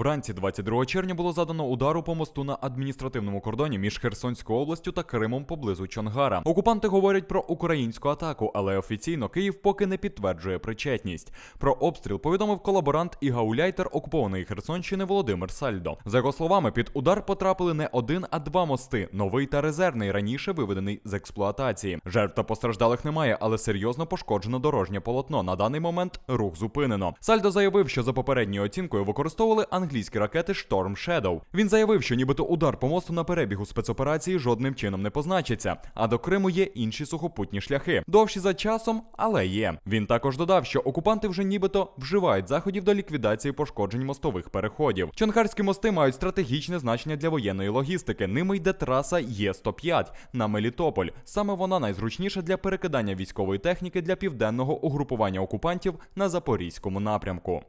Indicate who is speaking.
Speaker 1: Вранці 22 червня було задано удару по мосту на адміністративному кордоні між Херсонською областю та Кримом поблизу Чонгара. Окупанти говорять про українську атаку, але офіційно Київ поки не підтверджує причетність. Про обстріл повідомив колаборант і гауляйтер окупованої Херсонщини Володимир Сальдо. За його словами, під удар потрапили не один, а два мости новий та резервний, раніше виведений з експлуатації. Жертв та постраждалих немає, але серйозно пошкоджено дорожнє полотно. На даний момент рух зупинено. Сальдо заявив, що за попередньою оцінкою використовували англійські ракети Storm Shadow. Він заявив, що нібито удар по мосту на перебігу спецоперації жодним чином не позначиться. А до Криму є інші сухопутні шляхи, довші за часом, але є. Він також додав, що окупанти вже нібито вживають заходів до ліквідації пошкоджень мостових переходів. Чонгарські мости мають стратегічне значення для воєнної логістики. Ними йде траса Є105 на Мелітополь. Саме вона найзручніша для перекидання військової техніки для південного угрупування окупантів на запорізькому напрямку.